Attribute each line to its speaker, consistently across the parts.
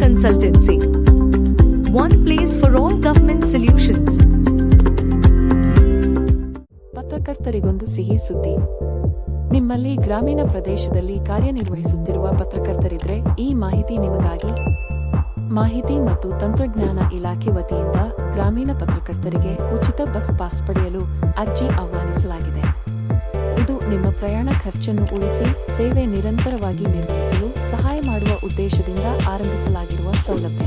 Speaker 1: Consultancy. One place for all government solutions.
Speaker 2: ಪತ್ರಕರ್ತರಿಗೊಂದು ಸಿಹಿ ಸುದ್ದಿ ನಿಮ್ಮಲ್ಲಿ ಗ್ರಾಮೀಣ ಪ್ರದೇಶದಲ್ಲಿ ಕಾರ್ಯನಿರ್ವಹಿಸುತ್ತಿರುವ ಪತ್ರಕರ್ತರಿದ್ರೆ ಈ ಮಾಹಿತಿ ನಿಮಗಾಗಿ ಮಾಹಿತಿ ಮತ್ತು ತಂತ್ರಜ್ಞಾನ ಇಲಾಖೆ ವತಿಯಿಂದ ಗ್ರಾಮೀಣ ಪತ್ರಕರ್ತರಿಗೆ ಉಚಿತ ಬಸ್ ಪಾಸ್ ಪಡೆಯಲು ಅರ್ಜಿ ಆಹ್ವಾನಿಸಲಾಗಿದೆ ಇದು ನಿಮ್ಮ ಪ್ರಯಾಣ ಖರ್ಚನ್ನು ಉಳಿಸಿ, ಸೇವೆ ನಿರಂತರವಾಗಿ ನಿರ್ವಹಿಸಿ ಮಾಡುವ ಉದ್ದೇಶದಿಂದ ಆರಂಭಿಸಲಾಗಿರುವ ಸೌಲಭ್ಯ.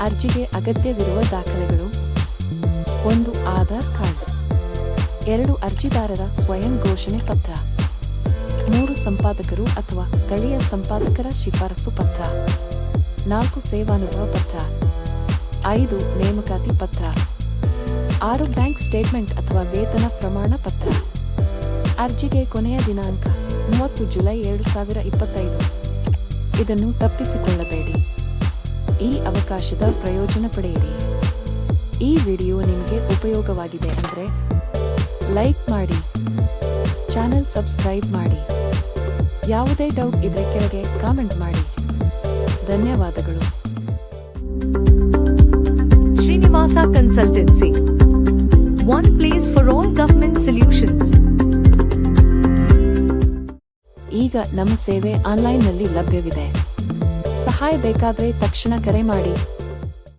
Speaker 2: ಅರ್ಜಿಗೆ ಅಗತ್ಯವಿರುವ ದಾಖಲೆಗಳು. ಒಂದು ಆಧಾರ್ ಕಾರ್ಡ್. ಎರಡು ಅರ್ಜಿದಾರರ ಸ್ವಯಂ ಘೋಷಣೆ ಪತ್ರ. ಮೂರು ಸಂಪಾದಕರು ಅಥವಾ ಸ್ಥಳೀಯ ಸಂಪಾದಕರ ಶಿಫಾರಸು ಪತ್ರ. ನಾಲ್ಕು ಸೇವಾನುಭವ ಪತ್ರ. ಐದು ನೇಮಕಾತಿ ಪತ್ರ. ಆರು ಬ್ಯಾಂಕ್ ಸ್ಟೇಟ್ಮೆಂಟ್ ಅಥವಾ ವೇತನ ಪ್ರಮಾಣ ಪತ್ರ. ಅರ್ಜಿಗೆ ಕೊನೆಯ ದಿನಾಂಕ ಮೂವತ್ತು ಜುಲೈ ಎರಡು ಸಾವಿರ ಇಪ್ಪತ್ತೈದು. ಇದನ್ನು ತಪ್ಪಿಸಿಕೊಳ್ಳಬೇಡಿ. ಈ ಅವಕಾಶದ ಪ್ರಯೋಜನ ಪಡೆಯಿರಿ. ಈ ವಿಡಿಯೋ ನಿಮಗೆ ಉಪಯೋಗವಾಗಿದೆ ಅಂದರೆ ಲೈಕ್ ಮಾಡಿ, ಚಾನೆಲ್ ಸಬ್ಸ್ಕ್ರೈಬ್ ಮಾಡಿ. ಯಾವುದೇ ಡೌಟ್ ಇದ್ರೆ ಕೆಳಗೆ ಕಾಮೆಂಟ್ ಮಾಡಿ. ಧನ್ಯವಾದಗಳು.
Speaker 1: Srinivasa consultancy. One place for
Speaker 2: ಈಗ ನಮ್ಮ ಸೇವೆ ಆನ್ಲೈನ್ನಲ್ಲಿ ಲಭ್ಯವಿದೆ. ಸಹಾಯ ಬೇಕಾದರೆ ತಕ್ಷಣ ಕರೆ ಮಾಡಿ.